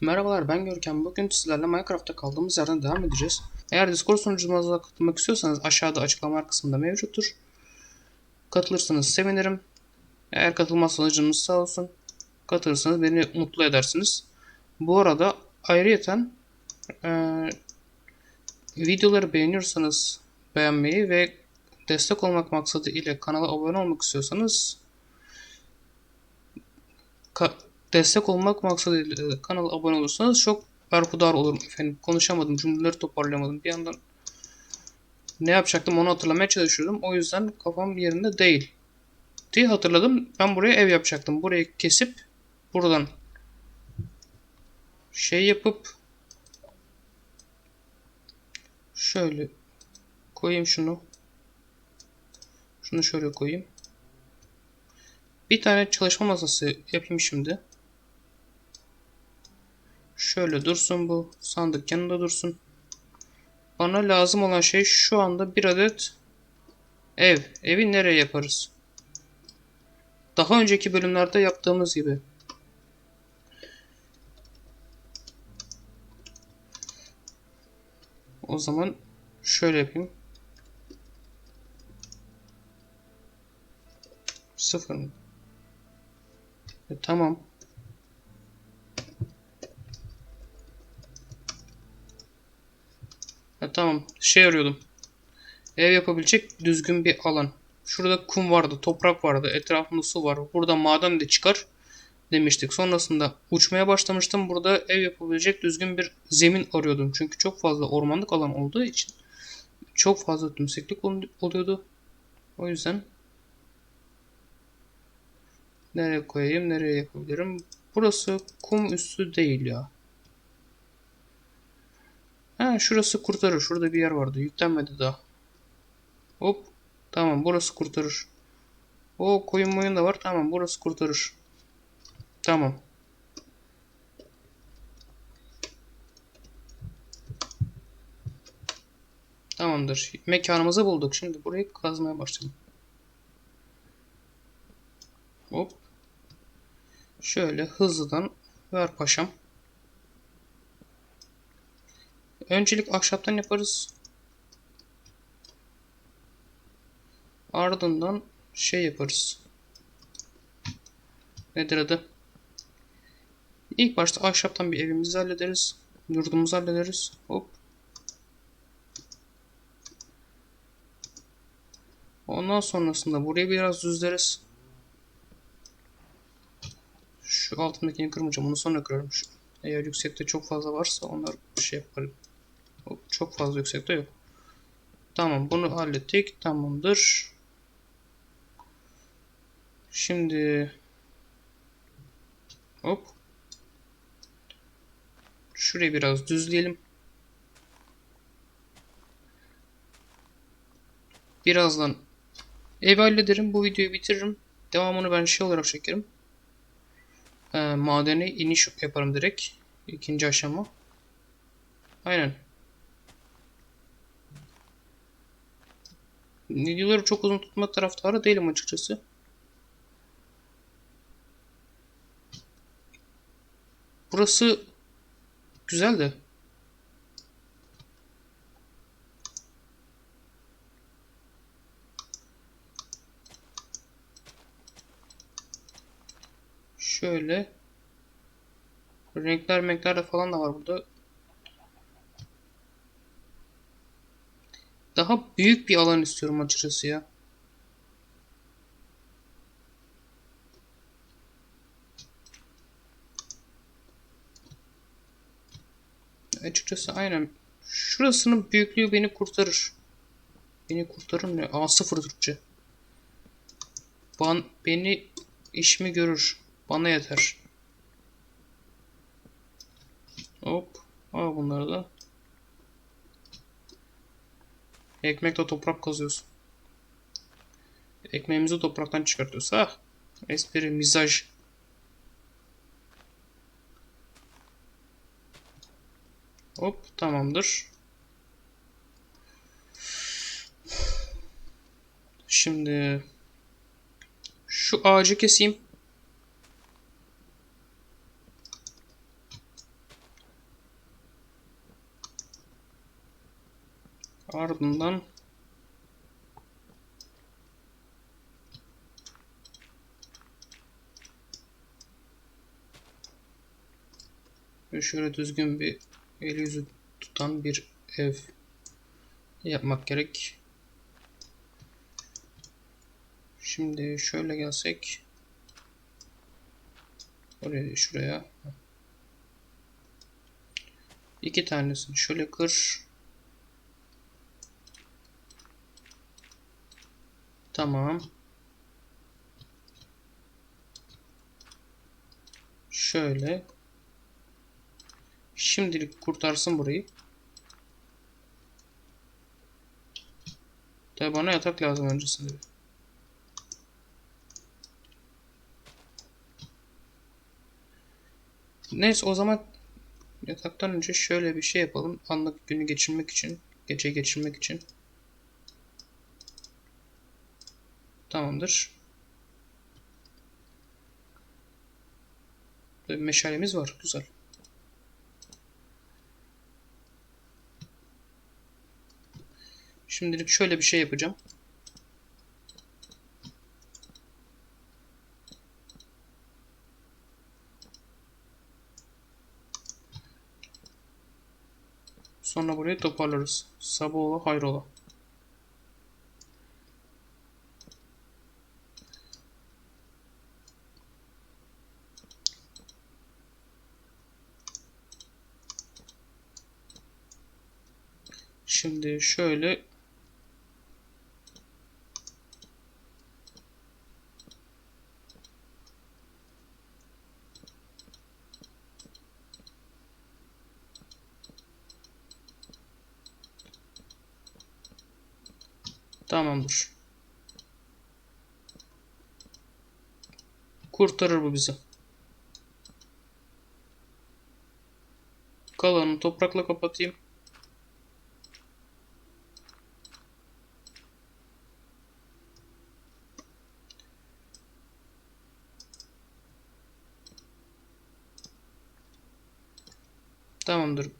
Merhabalar ben Görkem. Bugün sizlerle Minecraft'ta kaldığımız yerden devam edeceğiz. Eğer Discord sunucumuza katılmak istiyorsanız aşağıda açıklama kısmında mevcuttur. Katılırsanız sevinirim. Eğer katılmazsanız canınız sağ olsun. Katılırsanız beni mutlu edersiniz. Bu arada ayrıyeten eee, videoları beğeniyorsanız beğenmeyi ve destek olmak maksadı ile kanala abone olmak istiyorsanız ka- destek olmak maksadıyla kanala abone olursanız çok berhudar olurum efendim. Konuşamadım, cümleleri toparlayamadım. Bir yandan ne yapacaktım onu hatırlamaya çalışıyordum. O yüzden kafam yerinde değil. diye hatırladım. Ben buraya ev yapacaktım. Burayı kesip buradan şey yapıp şöyle koyayım şunu. Şunu şöyle koyayım. Bir tane çalışma masası yapayım şimdi. Şöyle dursun bu. Sandık yanında dursun. Bana lazım olan şey şu anda bir adet ev. Evi nereye yaparız? Daha önceki bölümlerde yaptığımız gibi. O zaman şöyle yapayım. Sıfır mı? E, tamam. Ha, tamam. Şey arıyordum. Ev yapabilecek düzgün bir alan. Şurada kum vardı, toprak vardı, etrafında su var. Burada maden de çıkar demiştik. Sonrasında uçmaya başlamıştım. Burada ev yapabilecek düzgün bir zemin arıyordum. Çünkü çok fazla ormanlık alan olduğu için çok fazla tümseklik ol- oluyordu. O yüzden nereye koyayım, nereye yapabilirim? Burası kum üstü değil ya. Ha şurası kurtarır. Şurada bir yer vardı. Yüklenmedi daha. Hop. Tamam burası kurtarır. O koyun moyun da var. Tamam burası kurtarır. Tamam. Tamamdır. Mekanımızı bulduk. Şimdi burayı kazmaya başlayalım. Hop. Şöyle hızlıdan ver paşam. Öncelik ahşaptan yaparız. Ardından şey yaparız. Nedir adı? İlk başta ahşaptan bir evimizi hallederiz. Yurdumuzu hallederiz. Hop. Ondan sonrasında burayı biraz düzleriz. Şu altındakini kırmayacağım. Onu sonra kırarım. Şu, eğer yüksekte çok fazla varsa onlar şey yaparım. Çok fazla yüksekte yok. Tamam bunu hallettik. Tamamdır. Şimdi hop şurayı biraz düzleyelim. Birazdan ev hallederim. Bu videoyu bitiririm. Devamını ben şey olarak çekerim. Ee, madene iniş yaparım direkt. İkinci aşama. Aynen. Videoları çok uzun tutma taraftarı değilim açıkçası. Burası güzel de. Şöyle. Renkler renkler de falan da var burada. Daha büyük bir alan istiyorum açıkçası ya. Açıkçası aynen. Şurasının büyüklüğü beni kurtarır. Beni kurtarır ne? A sıfır Türkçe. Ban beni işimi görür. Bana yeter. Hop. Al bunları da. Ekmekle toprak kazıyorsun. Ekmeğimizi topraktan çıkartıyoruz. Ha. Espri, mizaj. Hop tamamdır. Şimdi Şu ağacı keseyim. Ardından ve şöyle düzgün bir el yüzü tutan bir ev yapmak gerek. Şimdi şöyle gelsek oraya şuraya iki tanesini şöyle kır. Tamam. Şöyle. Şimdilik kurtarsın burayı. Tabi bana yatak lazım öncesinde. Neyse o zaman yataktan önce şöyle bir şey yapalım. Anlık günü geçirmek için, gece geçirmek için. Tamamdır. Tabii meşalemiz var. Güzel. Şimdilik şöyle bir şey yapacağım. Sonra burayı toparlarız. Sabah ola hayrola. Şimdi şöyle Tamamdır. Kurtarır bu bizi. Kalanını toprakla kapatayım. Tamamdır.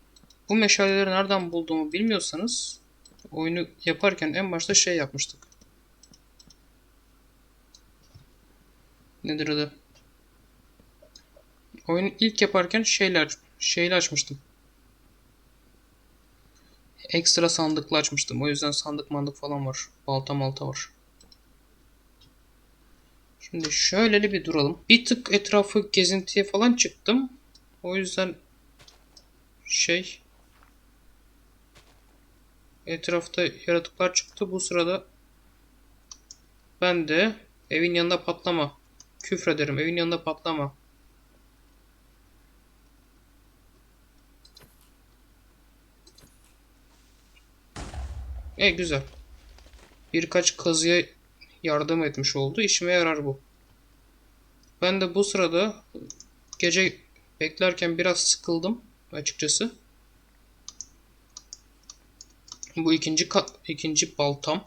Bu meşaleleri nereden bulduğumu bilmiyorsanız oyunu yaparken en başta şey yapmıştık. Nedir adı? Oyunu ilk yaparken şeyler şeyle açmıştım. Ekstra sandıklı açmıştım. O yüzden sandık mandık falan var. Balta malta var. Şimdi şöyle bir duralım. Bir tık etrafı gezintiye falan çıktım. O yüzden şey etrafta yaratıklar çıktı. Bu sırada ben de evin yanında patlama. Küfrederim. Evin yanında patlama. E güzel. Birkaç kazıya yardım etmiş oldu. İşime yarar bu. Ben de bu sırada gece beklerken biraz sıkıldım açıkçası. Bu ikinci kat, ikinci baltam.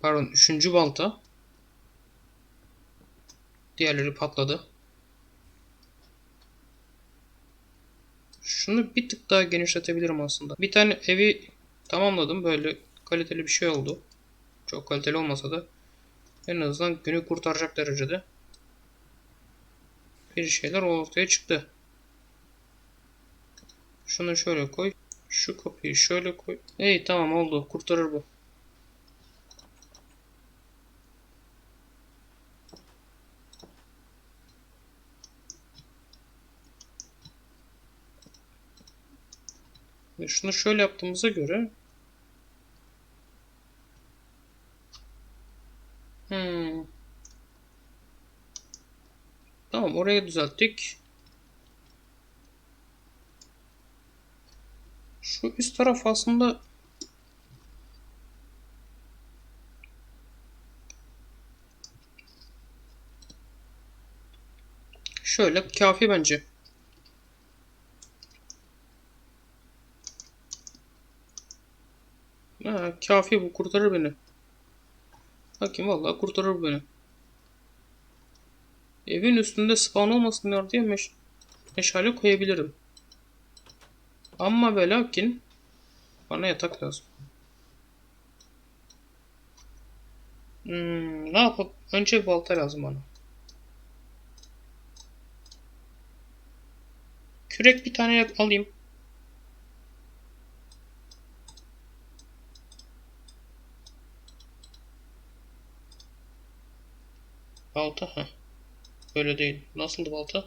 Pardon, üçüncü balta. Diğerleri patladı. Şunu bir tık daha genişletebilirim aslında. Bir tane evi tamamladım. Böyle kaliteli bir şey oldu. Çok kaliteli olmasa da en azından günü kurtaracak derecede bir şeyler ortaya çıktı. Şunu şöyle koy. Şu kapıyı şöyle koy. İyi tamam oldu. Kurtarır bu. Ve şunu şöyle yaptığımıza göre Hmm. Tamam orayı düzelttik. Şu üst taraf aslında şöyle kafi bence. Ha, kafi bu kurtarır beni. Bakayım vallahi kurtarır beni. Evin üstünde spawn olmasınlar diye meş meşale koyabilirim. Ama ve lakin bana yatak lazım. Hmm, ne yapalım? Önce balta lazım bana. Kürek bir tane alayım. Balta ha. Böyle değil. Nasıldı balta?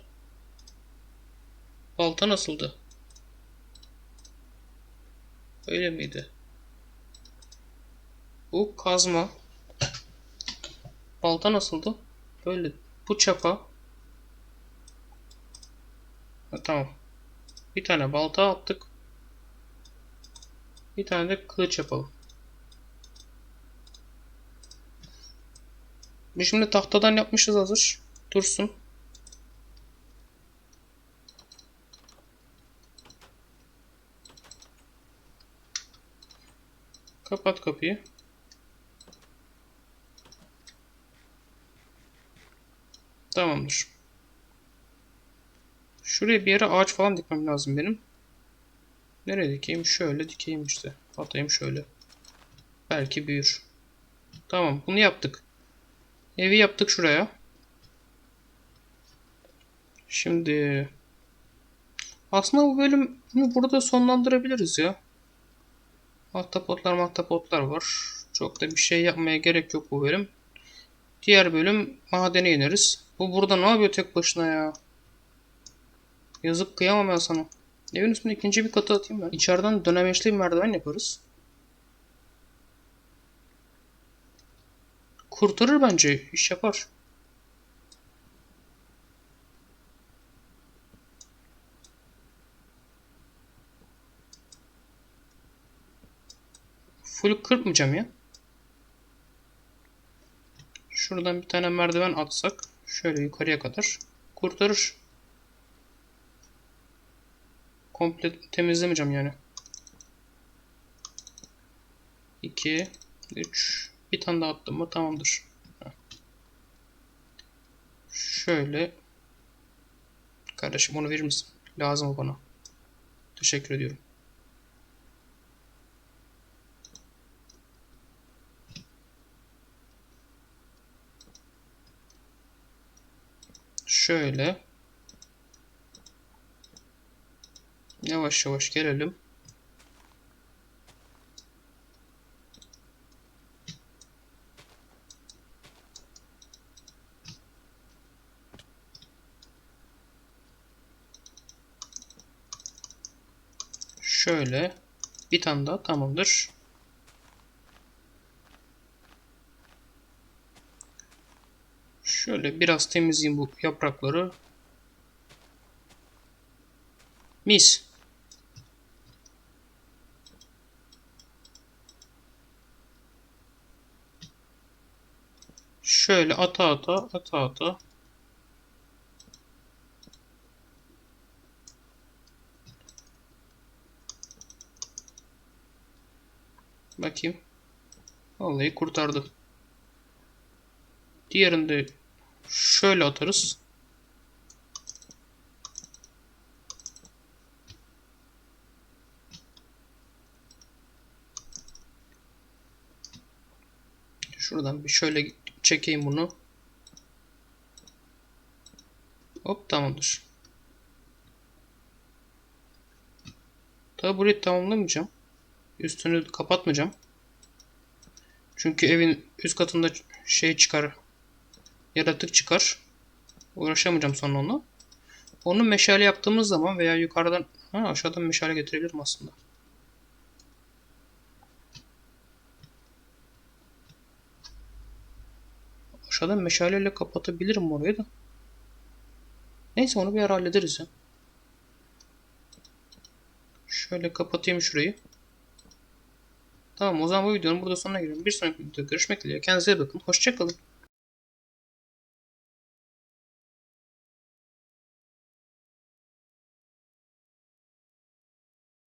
Balta nasıldı? Öyle miydi? Bu kazma. Balta nasıldı? Böyle. Bu çapa. Ha, tamam. Bir tane balta attık. Bir tane de kılıç yapalım. Şimdi tahtadan yapmışız hazır. Dursun. Kapat kapıyı. Tamamdır. Şuraya bir yere ağaç falan dikmem lazım benim. Nereye dikeyim? Şöyle dikeyim işte. Atayım şöyle. Belki büyür. Tamam bunu yaptık. Evi yaptık şuraya. Şimdi aslında bu bölümü burada sonlandırabiliriz ya. Ahtapotlar mahtapotlar var. Çok da bir şey yapmaya gerek yok bu bölüm. Diğer bölüm madene ineriz. Bu burada ne yapıyor tek başına ya? Yazık kıyamam ben sana. Evin üstüne ikinci bir katı atayım ben. İçeriden dönemeçli bir merdiven yaparız. Kurtarır bence. iş yapar. Full kırpmayacağım ya. Şuradan bir tane merdiven atsak şöyle yukarıya kadar kurtarır. Komple temizlemeyeceğim yani. 2 3 bir tane daha attım mı tamamdır. Şöyle Kardeşim onu verir misin? Lazım o bana. Teşekkür ediyorum. Şöyle. Yavaş yavaş gelelim. Şöyle. Bir tane daha tamamdır. Şöyle biraz temizleyeyim bu yaprakları. Mis. Şöyle ata ata ata ata. Bakayım. Vallahi kurtardı. Diğerini de şöyle atarız. Şuradan bir şöyle çekeyim bunu. Hop tamamdır. Tabi burayı tamamlamayacağım. Üstünü kapatmayacağım. Çünkü evin üst katında şey çıkar. Yaratık çıkar. Uğraşamayacağım sonra onunla. Onu meşale yaptığımız zaman veya yukarıdan ha, aşağıdan meşale getirebilirim aslında. Aşağıdan meşaleyle kapatabilirim orayı da. Neyse onu bir ara hallederiz ya. Şöyle kapatayım şurayı. Tamam o zaman bu videonun burada sonuna geliyorum. Bir sonraki videoda görüşmek dileğiyle. Kendinize bakın. Hoşçakalın.